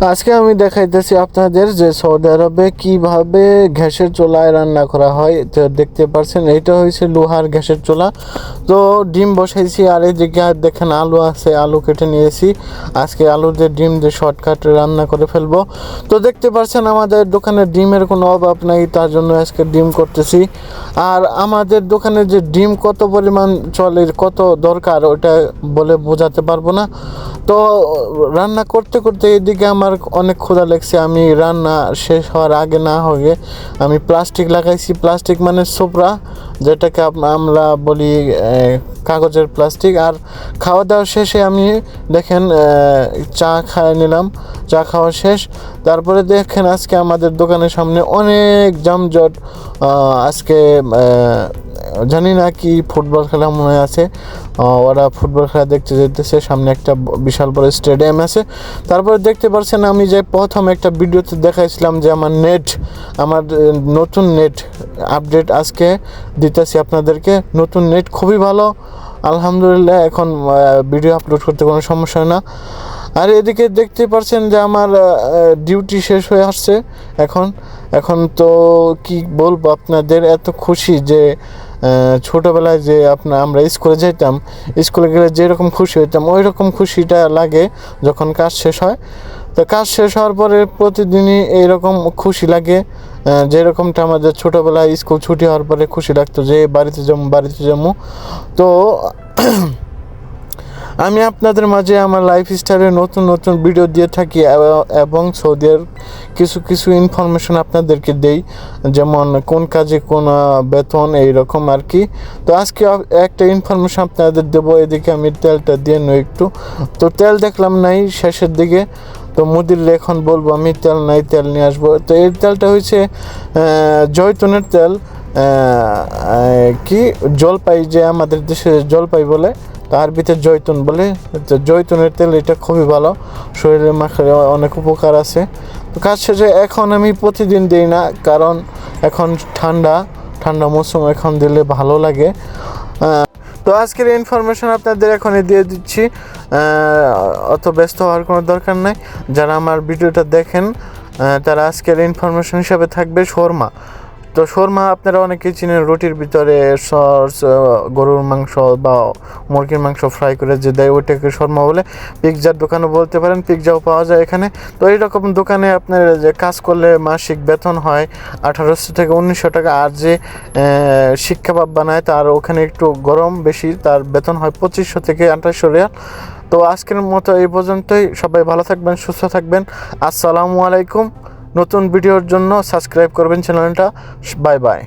আজকে আমি দেখাইতেছি আপনাদের যে সৌদি আরবে কীভাবে গ্যাসের চুলায় রান্না করা হয়, তো দেখতে পাচ্ছেন এটা হয়েছে লোহার গ্যাসের চুলা। তো ডিম বসাইছি, আর এদিকে আর দেখেন আলু আছে, আলু কেটে নিয়েছি। আজকে আলু দিয়ে ডিম দিয়ে শর্টকাট রান্না করে ফেলব। তো দেখতে পাচ্ছেন আমাদের দোকানে ডিমের কোনো অভাব নাই, তার জন্য আজকে ডিম করতেছি। আর আমাদের দোকানে যে ডিম কত পরিমাণ চলে, কত দরকার, ওটা বলে বোঝাতে পারব না। তো রান্না করতে করতে এদিকে আমার অনেক ক্ষুধা লাগছে আমি রান্না শেষ হওয়ার আগে না হয়ে আমি প্লাস্টিক লাগাইছি। প্লাস্টিক মানে সোপরা যেটাকে আমরা বলি কাগজের প্লাস্টিক আর খাওয়া দাওয়া শেষে আমি দেখেন চা খাই নিলাম চা খাওয়া শেষ। তারপরে দেখেন আজকে আমাদের দোকানের সামনে অনেক আহ, আজকে জানি না কি ফুটবল খেলা মনে আছে। ওরা ফুটবল খেলা দেখতে যেতেছে, সামনে একটা বিশাল বড় স্টেডিয়াম আছে। তারপরে দেখতে পারছেন আমি যে প্রথম একটা ভিডিওতে দেখাইছিলাম যে আমার নেট, আমার নতুন নেট আপডেট আজকে দিতেছি আপনাদেরকে। নতুন নেট খুবই ভালো, আলহামদুলিল্লাহ, এখন ভিডিও আপলোড করতে কোনো সমস্যা না। আর এদিকে দেখতে পারছেন যে আমার ডিউটি শেষ হয়ে আসছে এখন। এখন তো কি বলব আপনাদের, এত খুশি যে ছোটোবেলায় যে আপনার আমরা স্কুলে যেতাম স্কুলে গেলে যেরকম খুশি হইতাম ওই রকম খুশিটা লাগে যখন কাজ শেষ হয়। তো কাজ শেষ হওয়ার পরে প্রতিদিনই এইরকম খুশি লাগে। যেরকমটা আমাদের ছোটোবেলায় স্কুল ছুটি হওয়ার পরে খুশি লাগতো যে, বাড়িতে যাব বাড়িতে যাব তো আমি আপনাদের মাঝে আমার লাইফ স্টাইলের নতুন নতুন ভিডিও দিয়ে থাকি এব- সৌদির কিছু কিছু ইনফরমেশন আপনাদেরকে দেই। যেমন কোন কাজে কোন বেতন এই রকম আর কি তো আজকে একটা ইনফরমেশন আপনাদের দেবো এদিকে আমি তেলটা দিয়ে নই একটু। তো তেল দেখলাম নাই শেষের দিকে। তো মুদির এখন বলব আমি তেল নাই তেল নিয়ে আসব। তো এই তেলটা হচ্ছে আহ, জয়তুনের তেল কি? জলপাই যে আমাদের দেশে জলপাই বলে তার ভিতরে জৈতুন বলে জৈতুনের তেল এটা খুবই ভালো। শরীরে মাখলে অনেক উপকার আছে। তো কাজ শেষে এখন আমি প্রতিদিন দিই না, কারণ এখন ঠান্ডা ঠান্ডা মৌসুম এখন দিলে ভালো লাগে। তো আজকের ইনফরমেশন আপনাদের এখনই দিয়ে দিচ্ছি। অত ব্যস্ত হওয়ার কোনো দরকার নাই। যারা আমার ভিডিওটা দেখেন তারা আজকের ইনফরমেশন হিসাবে থাকবে শর্মা। তো শর্মা আপনারা অনেকেই চিনেন রুটির ভিতরে সস গরুর মাংস বা মুরগির মাংস ফ্রাই করে যে দেয় ওইটাকে শর্মা বলে। পিৎজার দোকানও বলতে পারেন পিৎজাও পাওয়া যায় এখানে। তো এইরকম দোকানে আপনার যে কাজ করলে মাসিক বেতন হয় আঠারোশো থেকে উনিশশো টাকা আর যে আহ, শিক বানায় তার ওখানে একটু গরম বেশি তার বেতন হয় পঁচিশশো থেকে আঠাশশো রিয়াল। তো আজকের মতো এই পর্যন্তই। সবাই ভালো থাকবেন সুস্থ থাকবেন। আসসালামু আলাইকুম। নতুন ভিডিওর জন্য সাবস্ক্রাইব করবেন চ্যানেলটা। Bye bye.